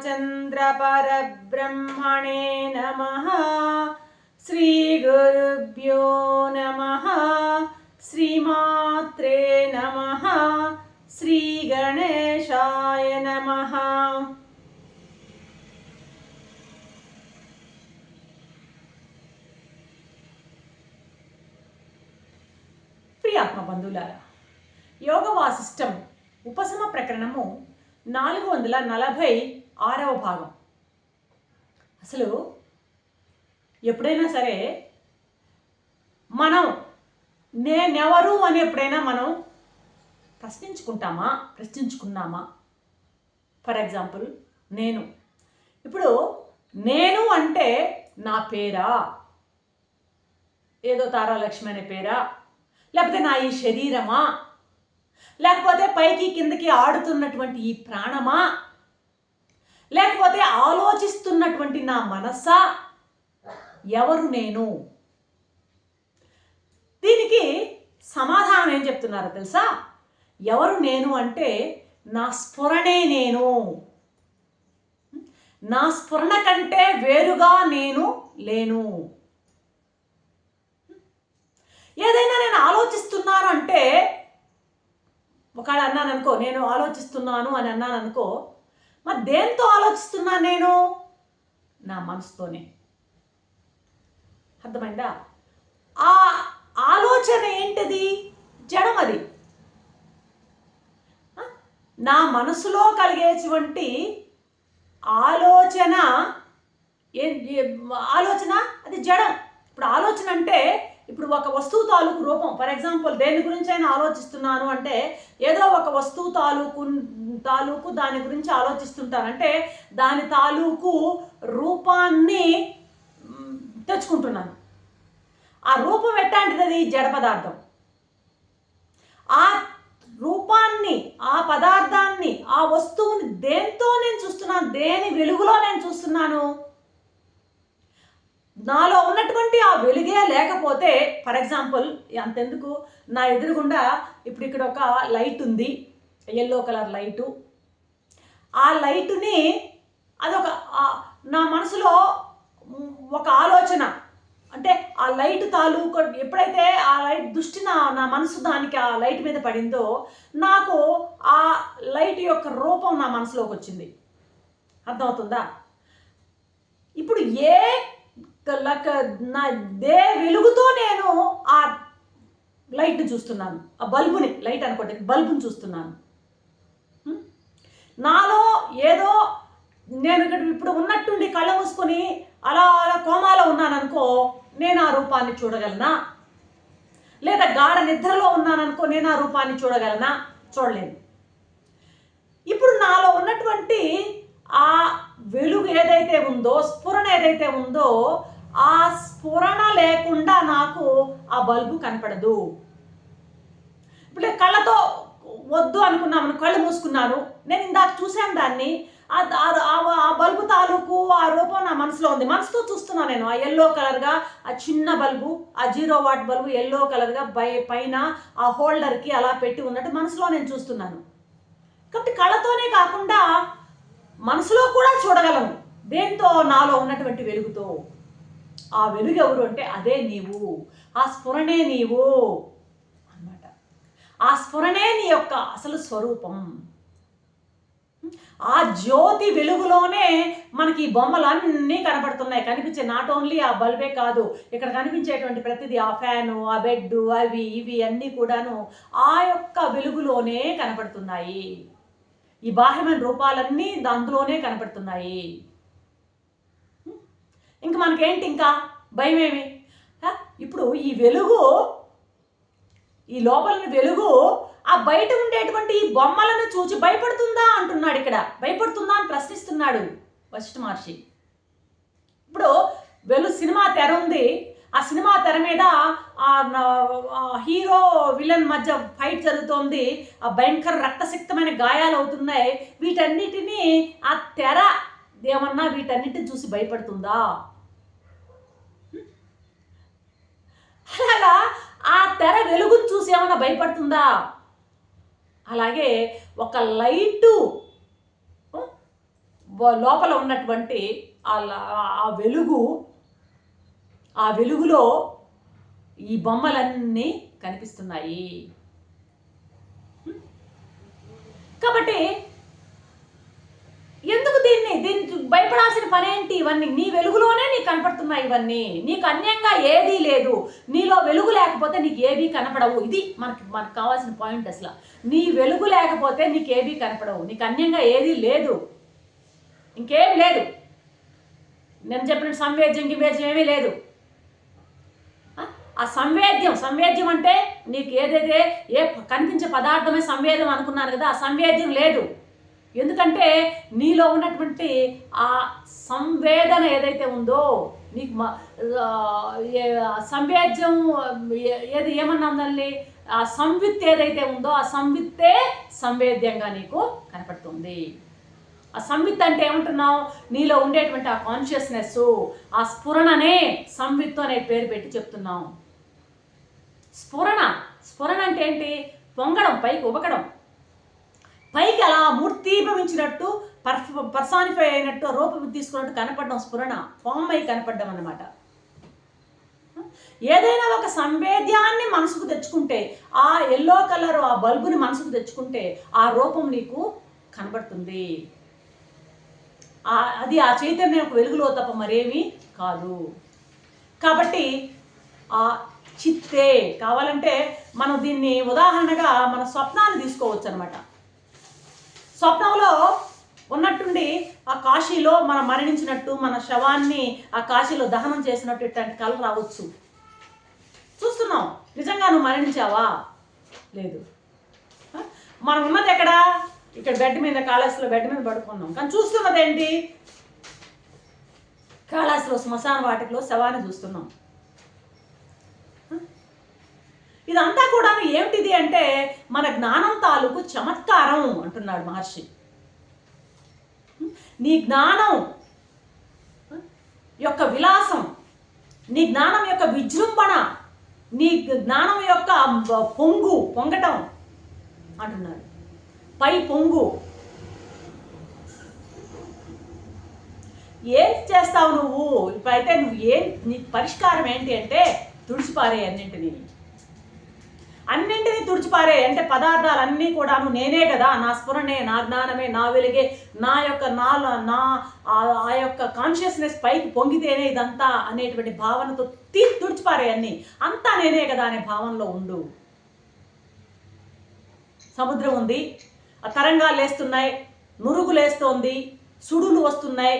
श्रीरामचन्द्रपरब्रह्मणे नमः श्रीगुरुभ्यो नमः श्रीमात्रे नमः श्रीगणेशाय नमः ప్రియాత్మ బంధువులారా యోగ వాసిష్టం ఉపశమ ప్రకరణము నాలుగు వందల నలభై ఆరవ భాగం. అసలు ఎప్పుడైనా సరే మనం నేనెవరు అని ఎప్పుడైనా మనం ప్రశ్నించుకుంటామా? ప్రశ్నించుకున్నామా? ఫర్ ఎగ్జాంపుల్ నేను. ఇప్పుడు నేను అంటే నా పేరా? ఏదో తారాలక్ష్మి అనే పేరా? లేకపోతే నా ఈ శరీరమా? లేకపోతే పైకి కిందకి ఆడుతున్నటువంటి ఈ ప్రాణమా? లేకపోతే ఆలోచిస్తున్నటువంటి నా మనస్సా ఎవరు నేను? దీనికి సమాధానం ఏం చెప్తున్నారో తెలుసా? ఎవరు నేను అంటే నా స్ఫురణే నేను. నా స్ఫురణ కంటే వేరుగా నేను లేను. ఏదైనా నేను ఆలోచిస్తున్నాను అంటే ఒకడు అన్నాను అనుకో నేను ఆలోచిస్తున్నాను అని అన్నాను అనుకో మరి దేంతో ఆలోచిస్తున్నాను నేను? నా మనసుతోనే. అర్థమైందా? ఆ ఆలోచన ఏంటిది? జడం అది. నా మనసులో కలిగేటువంటి ఆలోచన ఏ- ఆలోచన? అది జడం. ఇప్పుడు ఆలోచన అంటే ఇప్పుడు ఒక వస్తువు తాలూకు రూపం ఫర్ ఎగ్జాంపుల్ దేని గురించి అయినా ఆలోచిస్తున్నాను అంటే ఏదో ఒక వస్తువు తాలూకు తాలూకు దాని గురించి ఆలోచిస్తుంటాను. అంటే దాని తాలూకు రూపాన్ని తెచ్చుకుంటున్నాను. ఆ రూపం ఎట్లాంటిది అది జడ పదార్థం. ఆ రూపాన్ని ఆ పదార్థాన్ని ఆ వస్తువుని దేంతో నేను చూస్తున్నాను? దేని వెలుగులో నేను చూస్తున్నాను? నాలో ఉన్నటువంటి ఆ వెలుగే లేకపోతే ఫర్ ఎగ్జాంపుల్ అంతెందుకు? నా ఎదురుగుండా ఇప్పుడు ఇక్కడ ఒక లైట్ ఉంది. ఎల్లో కలర్ లైటు ఆ లైటుని అదొక నా మనసులో ఒక ఆలోచన. అంటే ఆ లైట్ తాలూకు ఎప్పుడైతే ఆ లైట్ దృష్టి నా నా మనసు దానికి ఆ లైట్ మీద పడిందో నాకు ఆ లైట్ యొక్క రూపం నా మనసులోకి వచ్చింది. అర్థమవుతుందా? ఇప్పుడు ఏ నా దే వెలుగుతో నేను ఆ లైట్ని చూస్తున్నాను. ఆ బల్బుని లైట్ అనుకోండి బల్బుని చూస్తున్నాను. నాలో ఏదో నేను ఇక్కడ ఇప్పుడు ఉన్నట్టుండి కళ్ళ మూసుకొని అలా అలా కోమాలో ఉన్నాననుకో నేను ఆ రూపాన్ని చూడగలనా? లేదా గాఢ నిద్రలో ఉన్నాను అనుకో నేను ఆ రూపాన్ని చూడగలనా? చూడలేను. ఇప్పుడు నాలో ఉన్నటువంటి ఆ వెలుగు ఏదైతే ఉందో స్ఫురణ ఏదైతే ఉందో ఆ స్ఫురణ లేకుండా నాకు ఆ బల్బు కనపడదు. ఇప్పుడు కళ్ళతో వద్దు అనుకున్నాను కళ్ళు మూసుకున్నాను. నేను ఇందాక చూశాను దాన్ని. ఆ- బల్బు తాలూకు ఆ రూపం నా మనసులో ఉంది. మనసుతో చూస్తున్నాను నేను. ఆ ఎల్లో కలర్గా ఆ చిన్న బల్బు ఆ జీరో వాట్ బల్బు ఎల్లో కలర్గా బై పైన ఆ హోల్డర్కి అలా పెట్టి ఉన్నట్టు మనసులో నేను చూస్తున్నాను. కాబట్టి కళ్ళతోనే కాకుండా మనసులో కూడా చూడగలను. దేంతో నాలో ఉన్నటువంటి వెలుగుతో. ఆ వెలుగు ఎవరు అంటే అదే నీవు. ఆ స్ఫురణే నీవు అన్నమాట. ఆ స్ఫురణే నీ యొక్క అసలు స్వరూపం. ఆ జ్యోతి వెలుగులోనే మనకి ఈ బొమ్మలు అన్నీ కనపడుతున్నాయి. కనిపించే నాట్ ఓన్లీ ఆ బల్బే కాదు ఇక్కడ కనిపించేటువంటి ప్రతిదీ ఆ ఫ్యాను ఆ బెడ్ అవి ఇవి అన్నీ కూడాను ఆ యొక్క వెలుగులోనే కనపడుతున్నాయి. ఈ బాహ్యమైన రూపాలన్నీ అందులోనే కనపడుతున్నాయి. ఇంక మనకేంటి ఇంకా? భయమేమి? ఇప్పుడు ఈ వెలుగు ఈ లోపలని వెలుగు ఆ బయట ఉండేటువంటి ఈ బొమ్మలను చూచి భయపడుతుందా అంటున్నాడు ఇక్కడ. భయపడుతుందా అని ప్రశ్నిస్తున్నాడు వశిష్ఠ మహర్షి. ఇప్పుడు వెలు సినిమా తెర ఉంది. ఆ సినిమా తెర మీద ఆ ఆ హీరో విలన్ మధ్య ఫైట్ జరుగుతోంది. ఆ భయంకర రక్తసిక్తమైన గాయాలు అవుతున్నాయి. వీటన్నిటినీ ఆ తెర ఏమన్నా వీటన్నిటిని చూసి భయపడుతుందా? అలాగా ఆ తెర వెలుగును చూసి ఏమైనా భయపడుతుందా? అలాగే ఒక లైటు లోపల ఉన్నటువంటి ఆ ల- ఆ వెలుగు ఆ వెలుగులో ఈ బొమ్మలన్నీ కనిపిస్తున్నాయి. కాబట్టి ఎందుకు దీన్ని దీనికి భయపడాల్సిన పని ఏంటి? ఇవన్నీ నీ వెలుగులోనే నీకు కనపడుతున్నాయి ఇవన్నీ. నీకు అన్యంగా ఏదీ లేదు. నీలో వెలుగు లేకపోతే నీకు ఏవీ కనపడవు. ఇది మనకి మనకు కావాల్సిన పాయింట్ అసలు. నీ వెలుగు లేకపోతే నీకు ఏవీ కనపడవు. నీకు అన్యంగా ఏదీ లేదు. ఇంకేం లేదు. నేను చెప్పిన సంవేద్యం గివేద్యం ఏమీ లేదు. ఆ? సంవేద్యం సంవేద్యం అంటే నీకు ఏదైతే ఏ కనిపించే పదార్థమే సంవేదం అనుకున్నాను కదా ఆ సంవేద్యం లేదు. ఎందుకంటే నీలో ఉన్నటువంటి ఆ సంవేదన ఏదైతే ఉందో నీకు మ- సంవేద్యం ఏది ఏమన్నా ఉందండి ఆ సంవిత్ ఏదైతే ఉందో ఆ సంవిత్తే సంవేద్యంగా నీకు కనపడుతుంది. ఆ సంవిత్ అంటే ఏమంటున్నావు? నీలో ఉండేటువంటి ఆ కాన్షియస్నెస్ ఆ స్ఫురణనే సంవిత్ అనే పేరు పెట్టి చెప్తున్నాం స్ఫురణ స్ఫురణ అంటే ఏంటి? పొంగడం పైకి ఉబకడం. పైకి అలా మూర్తీభవించినట్టు పర్ఫ పర్సానిఫై అయినట్టు రూపం తీసుకున్నట్టు కనపడడం స్ఫురణ ఫామ్ అయి కనపడడం అన్నమాట. ఏదైనా ఒక సంవేద్యాన్ని మనసుకు తెచ్చుకుంటే ఆ ఎల్లో కలర్ ఆ బల్బుని మనసుకు తెచ్చుకుంటే ఆ రూపం నీకు కనబడుతుంది ఆ అది ఆ చైతన్యం యొక్క వెలుగులో తప్ప మరేమీ కాదు. కాబట్టి ఆ చిత్తే కావాలంటే మనం దీన్ని ఉదాహరణగా మన స్వప్నాన్ని తీసుకోవచ్చు అనమాట స్వప్నంలో ఉన్నట్టుండి ఆ కాశీలో మనం మరణించినట్టు మన శవాన్ని ఆ కాశీలో దహనం చేసినట్టు ఇట్లాంటి కళ రావచ్చు. చూస్తున్నాం. నిజంగా నువ్వు మరణించావా? లేదు. మనం ఉన్నది ఎక్కడ? ఇక్కడ బెడ్ మీద కాళాస్తిలో బెడ్ మీద పడుకున్నాం. కానీ చూస్తున్నది ఏంటి కాళాస్తిలో శ్మశాన వాటికలో శవాన్ని చూస్తున్నాం ఆ? ఇదంతా కూడా ఏమిటిది అంటే మన జ్ఞానం తాలూకు చమత్కారం అంటున్నాడు మహర్షి. నీ జ్ఞానం యొక్క విలాసం నీ జ్ఞానం యొక్క విజృంభణ నీ జ్ఞానం యొక్క పొంగు పొంగటం అంటున్నాడు. పై పొంగు. ఏం చేస్తావు నువ్వు? ఇప్పుడైతే నువ్వు ఏం నీ పరిష్కారం ఏంటి అంటే తుడిచిపారే అన్నింటినీ. అన్నింటినీ తుడిచిపారే అంటే పదార్థాలు అన్నీ కూడాను నేనే కదా. నా స్ఫురణే నా జ్ఞానమే నా వెలిగే నా యొక్క నా నా ఆ- యొక్క కాన్షియస్నెస్ పైకి పొంగితేనే ఇదంతా అనేటువంటి భావనతో తీ తుడిచిపారే అన్ని. అంతా నేనే కదా అనే భావనలో ఉండు. సముద్రం ఉంది ఆ తరంగాలు లేస్తున్నాయి నురుగు లేస్తోంది సుడులు వస్తున్నాయి.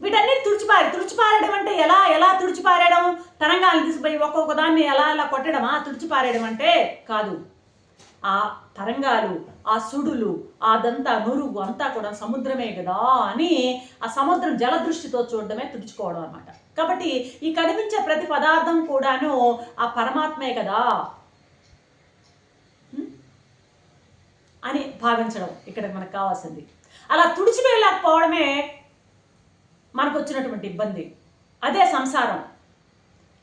వీటన్నిటి తుడిచిపారి తుడిచిపారడం అంటే ఎలా ఎలా తుడిచిపారడం తరంగాలు తీసుకుపోయి ఒక్కొక్క దాన్ని ఎలా ఎలా కొట్టడమా తుడిచిపారేయడం అంటే కాదు. ఆ తరంగాలు ఆ సుడులు అదంతా నురుగు అంతా కూడా సముద్రమే కదా అని ఆ సముద్రం జలదృష్టితో చూడడమే తుడుచుకోవడం అనమాట కాబట్టి ఈ కనిపించే ప్రతి పదార్థం కూడాను ఆ పరమాత్మే కదా అని భావించడం ఇక్కడ మనకు కావాల్సింది. అలా తుడిచివేయలేకపోవడమే మనకు వచ్చినటువంటి ఇబ్బంది. అదే సంసారం.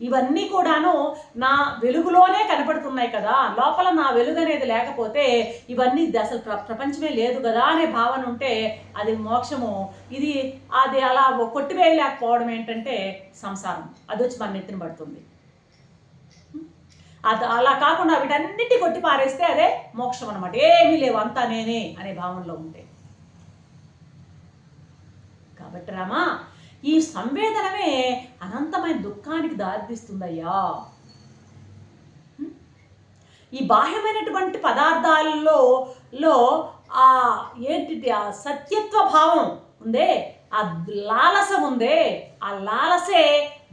ఇవన్నీ కూడాను నా వెలుగులోనే కనపడుతున్నాయి కదా. లోపల నా వెలుగు అనేది లేకపోతే ఇవన్నీ అసలు ప్ర ప్రపంచమే లేదు కదా అనే భావన ఉంటే అది మోక్షము. ఇది అది అలా కొట్టివేయలేకపోవడం ఏంటంటే సంసారం. అది వచ్చి మన నెత్తిన పడుతుంది. అది అలా కాకుండా వీటన్నిటి కొట్టి పారేస్తే అదే మోక్షం అనమాట ఏమీ లేవు అంతా నేనే అనే భావనలో ఉంటే. కాబట్టి రామా ఈ సంవేదనమే అనంతమైన దుఃఖానికి దారితీస్తుందయ్యా. ఈ బాహ్యమైనటువంటి పదార్థాలలో లో ఆ ఏంటి ఆ సత్యత్వ భావం ఉందే ఆ లాలస ఉందే ఆ లాలసే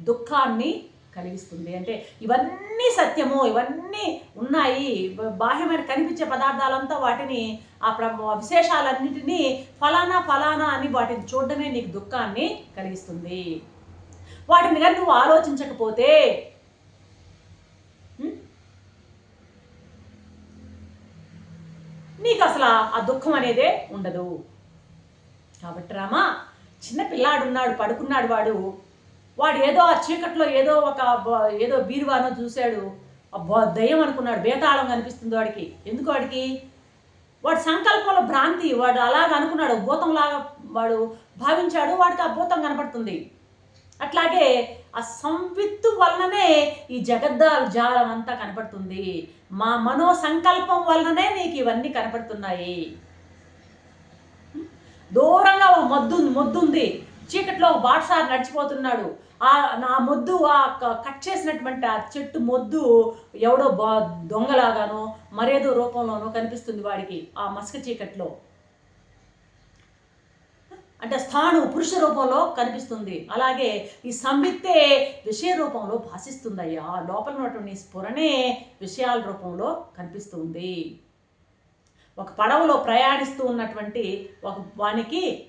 దుఃఖాన్ని కలిగిస్తుంది. అంటే ఇవన్నీ సత్యము ఇవన్నీ ఉన్నాయి. బాహ్యమైన కనిపించే పదార్థాలంతా వాటిని ఆ ప్ర విశేషాలన్నిటినీ ఫలానా ఫలానా అని వాటిని చూడడమే నీకు దుఃఖాన్ని కలిగిస్తుంది. వాటిని కానీ నువ్వు ఆలోచించకపోతే నీకు అసలు ఆ- దుఃఖం అనేదే ఉండదు. కాబట్టి రామా చిన్న పిల్లాడున్నాడు పడుకున్నాడు వాడు వాడు ఏదో ఆ చీకట్లో ఏదో ఒక ఏదో బీరువానో చూశాడు. దయ్యం అనుకున్నాడు. బేతాళం కనిపిస్తుంది వాడికి. ఎందుకు వాడికి? వాడి సంకల్పంలో భ్రాంతి. వాడు అలాగ అనుకున్నాడు. భూతంలాగా వాడు భావించాడు. వాడికి ఆ భూతం కనపడుతుంది. అట్లాగే ఆ సంవిత్తు వలననే ఈ జగద్దాలు జాలం అంతా కనపడుతుంది. మా మనో సంకల్పం వలననే నీకు ఇవన్నీ కనపడుతున్నాయి. దూరంగా ఒక మొద్దు మొద్దు ఉంది. చీకట్లో ఒక నడిచిపోతున్నాడు. ఆ నా మొద్దు ఆ క- కట్ చేసినటువంటి ఆ చెట్టు మొద్దు ఎవడో బా దొంగలాగానో మరేదో రూపంలోనో కనిపిస్తుంది వాడికి ఆ మసక చీకట్లో. అంటే స్థాను పురుష రూపంలో కనిపిస్తుంది. అలాగే ఈ సంవిత్తే విషయ రూపంలో భాషిస్తుందయ్యా. లోపల ఉన్నటువంటి స్ఫురణే విషయాల రూపంలో కనిపిస్తుంది. ఒక పడవలో ప్రయాణిస్తూ ఉన్నటువంటి ఒక వానికి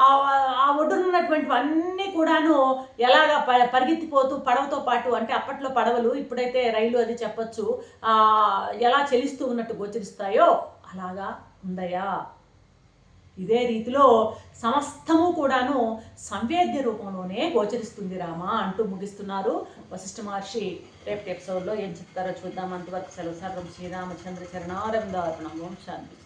ఆ- ఆ- ఒడ్డున అన్నీ కూడాను ఎలాగ ప పరిగెత్తిపోతూ పడవతో పాటు అంటే అప్పట్లో పడవలు ఇప్పుడైతే రైలు అది చెప్పొచ్చు ఎలా చెలిస్తూ ఉన్నట్టు గోచరిస్తాయో అలాగా ఉందయా ఇదే రీతిలో సమస్తము కూడాను సంవేద్య రూపంలోనే గోచరిస్తుంది రామా అంటూ ముగిస్తున్నారు వశిష్ఠ మహర్షి. రేపటి ఎపిసోడ్లో ఏం చెప్తారో చూద్దాం. అంతవరకు సెలవు సర్వం శ్రీరామచంద్ర చరణారందార్పణం ఓం శాంతి